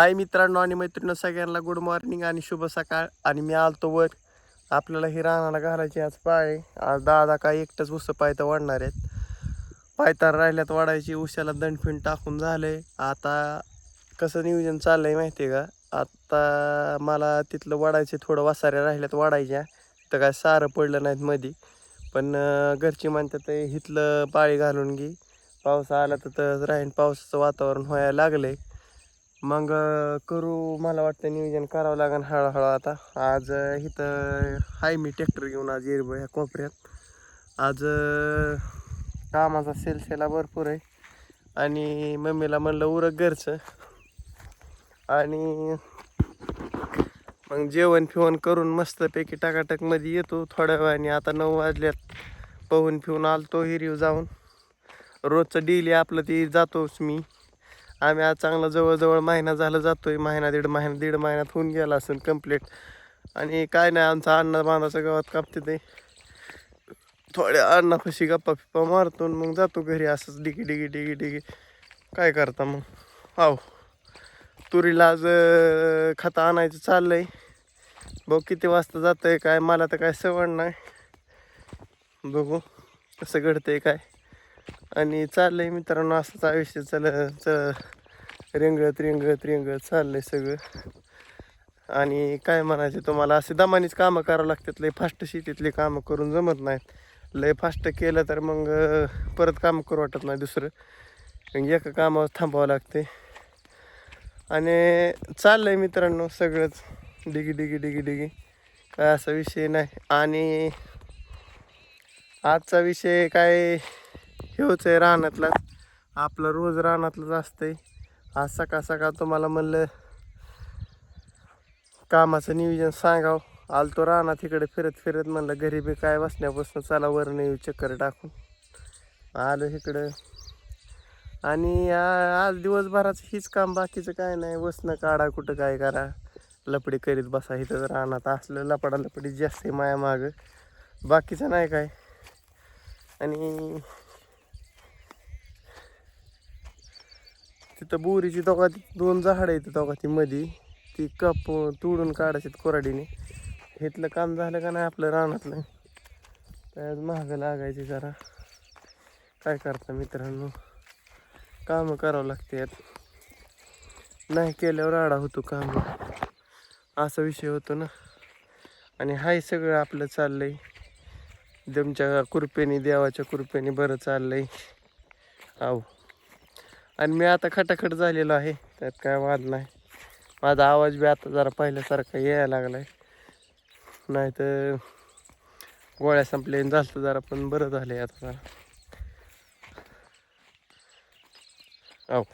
हाय मित्रांनो आणि मैत्रिणी सगळ्यांना गुड मॉर्निंग आणि शुभ सकाळ. आणि मी आलतो वर. आपल्याला ही रानाला घालायची आज पाय. आज दादा काय एकटंच उस पायता वाढणार आहेत. पायतार राहिल्यात वाढायची. उशाला दंडफिण टाकून झालंय. आता कसं नियोजन चाललंय माहिती आहे का? आता मला तिथलं वाढायचे थोडं वासाऱ्या राहिल्यात वाढायच्या. तर काय सारं पडलं नाहीत मधी. पण घरची म्हणतात हिथलं इथलं पाळी घालून घे. पाऊस आला तर राहीन. पावसाचं वातावरण व्हायला लागलं आहे मग करू मला वाटतं नियोजन करावं लागेल हळूहळू आता. आज इथं हाय मी ट्रॅक्टर घेऊन आज येईल ह्या कोपऱ्यात. आज कामाचा सिलसिला भरपूर आहे. आणि मम्मीला म्हणलं उरक घरचं. आणि मग जेवण फिवण करून मस्तपैकी टाकाटकमध्ये येतो थोड्या वेळाने. आता नऊ वाजल्यात. पहून फिवून आलतो हिरीव जाऊन. रोजचं डेली आपलं ते जातोच मी. आम्ही आज चांगला जवळजवळ महिना झाला जातोय. महिना दीड महिना दीड महिन्यात होऊन गेला असेल कंप्लीट आणि काय नाही आमचा अण्णा बांधाचं गावात कापते ते. थोड्या अण्णापाशी गप्पा फिप्पा मारतो मग जातो घरी असंच डिगी डिगी डिगी डिगी. काय करता मग? आहो तुरीला आज अं, खतं आणायचं चाललंय. बघू किती वाजता जातंय काय मला तर काय सवड नाही. बघू कसं घडतंय काय. आणि चाललंय मित्रांनो असंच आयुष्य चल च रिंगत रिंगत रिंगत चाललंय सगळं. आणि काय म्हणायचं तुम्हाला असे दमानीच कामं करावं लागतात लय फास्ट शेतीतले कामं करून जमत नाहीत. लय फास्ट केलं तर मग परत काम करू वाटत नाही दुसरं. मग एका कामावर थांबावं लागते आणि चाललंय मित्रांनो सगळंच. डिगी डिगी डिगी डिगी. काय असा विषय नाही. आणि आजचा विषय काय हेच आहे रानातलाच. आपलं रोज रानातलंच असतंय. आज सकाळ सकाळ तुम्हाला म्हणलं कामाचं नियोजन सांगाव. आलतो रानात इकडे फिरत फिरत म्हणलं घरी बी काय बसण्यापासून चला वरण येऊ चक्कर टाकून. आलो इकडं. आणि आज दिवसभराचं हीच काम बाकीचं काय नाही. बसणं काढा कुठं काय करा. लपडी करीत बसा इथं रानात. असलं लपडा लपडी जास्त आहे माया मागं बाकीचं नाही काय. आणि तिथं बोरीची दोघा दोन झाडं आहेत दोघा ती मधी ती कप तोडून काढायची कोराडीने. हेतलं काम झालं का नाही आपलं रानातलं. त्यात महाग लागायची जरा. काय करता मित्रांनो? कामं करावं लागतात. नाही केल्यावर आडा होतो काम. असा विषय होतो ना. आणि हाय सगळं आपलं चाललंय. तुमच्या कृपेने देवाच्या कृपेने बरं चाललंय. आहो आणि मी आता खटाखट झालेलो आहे. त्यात काय वाद नाही. माझा आवाज बी आता जरा पहिल्यासारखा यायला लागलाय. नाही तर गोळ्या संपल्या झालं जरा पण बरं झालं आहे आता जरा. आहो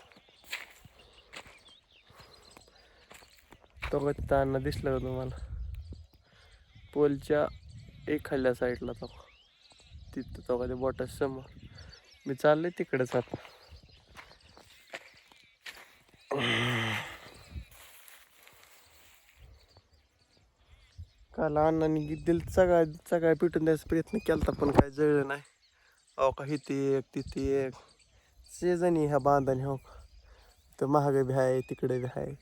तो तिथं अन्न दिसलं का तुम्हाला पोलच्या एखाद्या साईडला तो. तिथं तो का ते बॉटल समोर. मी चाललोय तिकडेच आता. काल अण्णांनी दिल सगळा सगळा पिटून द्यायचा प्रयत्न केला पण काय जळलं नाही. अहो का इथे एक तिथे एक. शेजानी ह्या बांधाने हो. तर महाग बी आहे तिकडे बी आहे.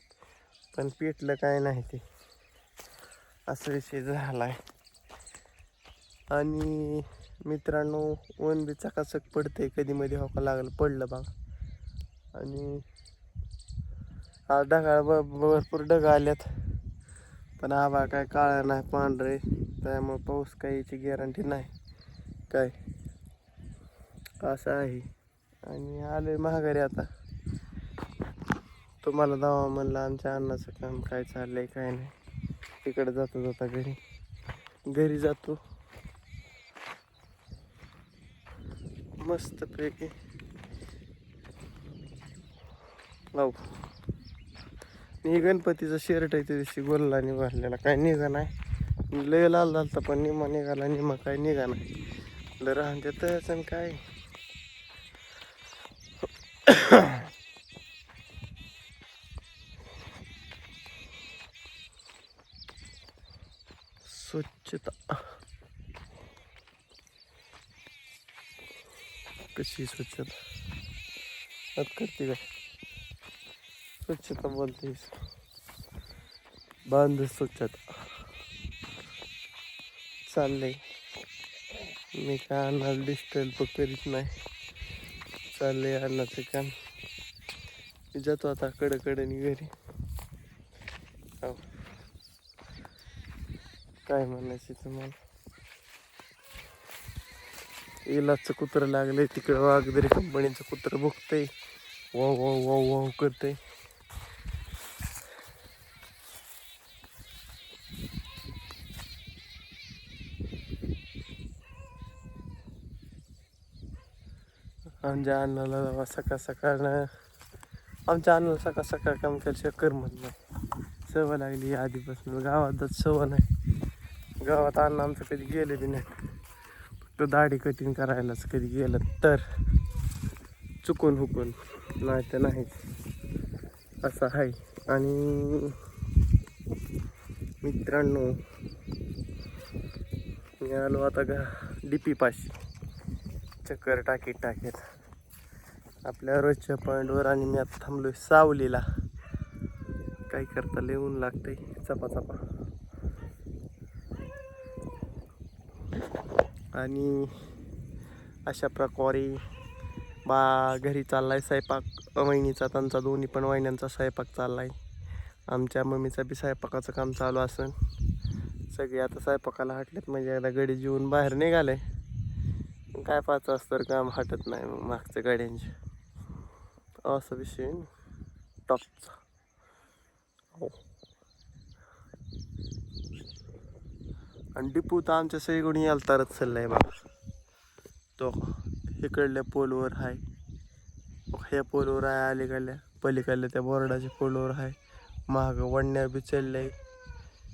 पण पेटलं काय नाही ते. असं विषय झाला आहे आणि मित्रांनो ऊन बी चकाचक पडते कधी मध्ये हो का लागलं पडलं बा. आणि आज ढगाळ ब भरपूर ढग आल्यात. पण आबा काय काळा नाही पांढरे. त्यामुळे पाऊस काही याची गॅरंटी नाही. काय? असं आहे. आणि आले महागारी आता. तुम्हाला दावा म्हणलं आमच्या अन्नाचं काम काय चाललंय काय नाही. तिकडे जातो जाता घरी. घरी जातो. मस्त पैकी लाव. मी गणपतीचा शर्ट आहे त्या दिवशी गोल्लाने भरलेला काय निघा नाही. लय लाल झालता पण निमा निघाला निमा काय निघा नाही. लय राहून देतच आणि काय. स्वच्छता. कशी स्वच्छता? करते काय स्वच्छता बोलते बांध स्वच्छता। चाललंय मी काय अन्नाला डिस्टर्ब करीत नाही। चाललंय अन्नाचं काम। मी जातो आता कडकडनी घरी काय म्हणायचं तुम्हाला? इलाजचं कुत्रं लागलंय तिकडं वाघदरी कंपनीचं कुत्रं बघतंय. वाव वाव वाव वाव करतंय. आमच्या अन्नाला जेव्हा सकाळ सकाळनं आमच्या अन्नाला सकाळ सकाळ काम केल्याशिवाय करमत नाही सवय लागली आधीपासून. गावात जात सवय नाही. गावात अन्न आमचं कधी गेले बी नाही. फक्त दाढी कटिंग करायलाच कधी गेलं. तर चुकून हुकून. नाही तर नाहीच असं आहे. आणि मित्रांनो मी आलो आता का डी पी पाशी. चक्कर टाकीत टाकीत. आपल्या रोजच्या पॉईंटवर आणि मी आता थांबलोय सावलीला. काय करता लिहून लागतंय. चपा चपा. आणि अशा प्रकारे बा घरी चाललाय स्वयंपाक. वहिनीचा त्यांचा दोन्ही पण वहिन्यांचा स्वयंपाक चाललाय. आमच्या मम्मीचा बी स्वयंपाकाचं काम चालू असन. सगळे आता स्वयंपाकाला हटलेत. म्हणजे एकदा गडी जेवून बाहेर निघाले. काय पाच वाजता तर काम हटत नाही मग मागचं गाड्यांचे. असा विषय टॉपचा हो आणि डिपू तर आमच्या सगळीकडून यायला तरच चाललाय बाबा तो इकडल्या पोलवर आहे ह्या पोलवर आहे अलीकडल्या पलीकडल्या त्या बोर्डाच्या पोलवर आहे महाग वडण्या बी चाललंय.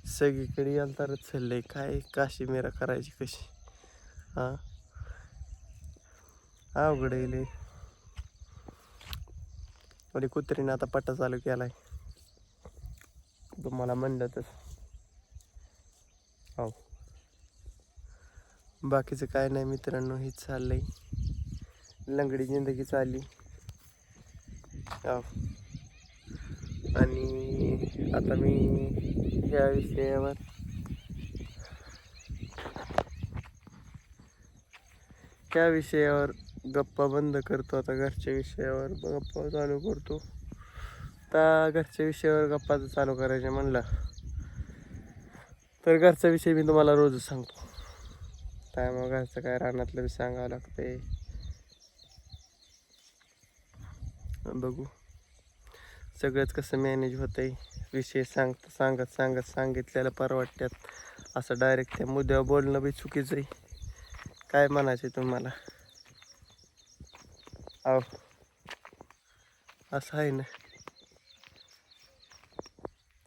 सगळीकडे यायला तरच चाललंय. काय काशी मेरा करायची कशी? हां? अवघड येईल आणि कुत्रीने आता पट्टा चालू केला आहे तुम्हाला म्हणलं तर. हो. बाकीचं काय नाही मित्रांनो हेच चाललंय. लंगडी जिंदगी चालली. हो. आणि आता मी या विषयावर त्या विषयावर गप्पा बंद करतो आता घरच्या विषयावर. गप्पा चालू करतो. आता घरच्या विषयावर गप्पा जर चालू करायचे म्हणलं. तर घरचा विषय मी तुम्हाला रोजच सांगतो. त्यामुळे घरचं काय रानातलं बी सांगावं लागतंय. बघू. सगळंच कसं मॅनेज होतंय. विषय सांगत सांगत सांगत सांगितलेलं परवडत्यात. असं डायरेक्ट त्या मुद्द्यावर बोलणं बी चुकीचं आहे. काय म्हणायचं तुम्हाला? अहो असं आहे ना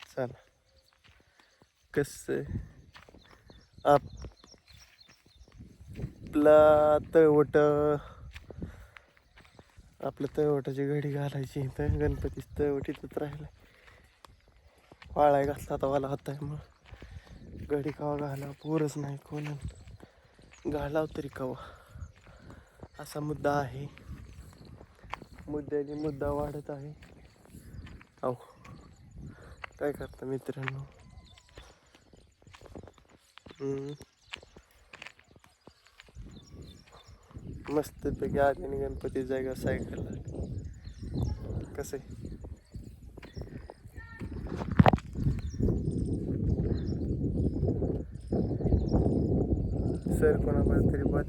चला कसं आपला तळवट. आपलं तळवटाची घडी घालायची तर गणपतीच तळवटीतच राहिलं वाळाय घातला आता वाला होता आहे मग घडी कवा घाला पोरच नाही कोण घालाव तरी कवा. असा मुद्दा आहे. मुद्द्याने मुद्दा वाढत आहे. अहो काय करता मित्रांनो? मस्तपैकी आधी गणपती जायगा सायकलला. कसं? आहे सर कोणाकडे तरी बात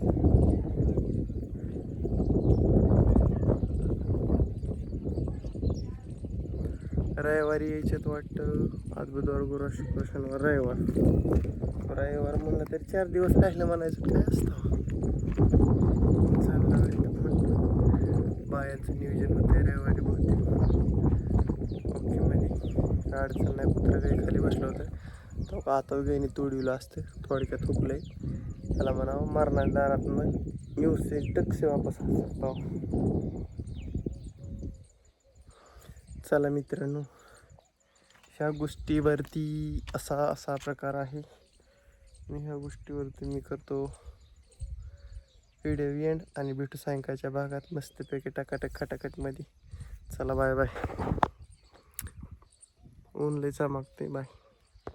रविवारी यायच्यात वाटतं. आज बुधवार गुरुवार शुक्र शनिवार रविवार. रविवार म्हणलं तरी चार दिवस राहिलं म्हणायचं. काय असतं? चाललं बायांचं नियोजन होतंय रविवारी बहुतेक. ओके मध्ये अडचण नाही कुत्र काही खाली बसलं होतं. तो का आता गेनी तोडविलं असतं? थोडक्यात हुकलंय. त्याला म्हणावं मरणार दारातनं न्यूज से टक वापस आ चला मित्रांनो ह्या गोष्टीवरती असा असा प्रकार आहे. मी ह्या गोष्टीवरती मी करतो व्हिडिओ एंड आणि भेटू सायंकाळच्या भागात मस्तपैकी टाकाटक खटाखटमध्ये चला बाय बाय ऊन लय मागते बाय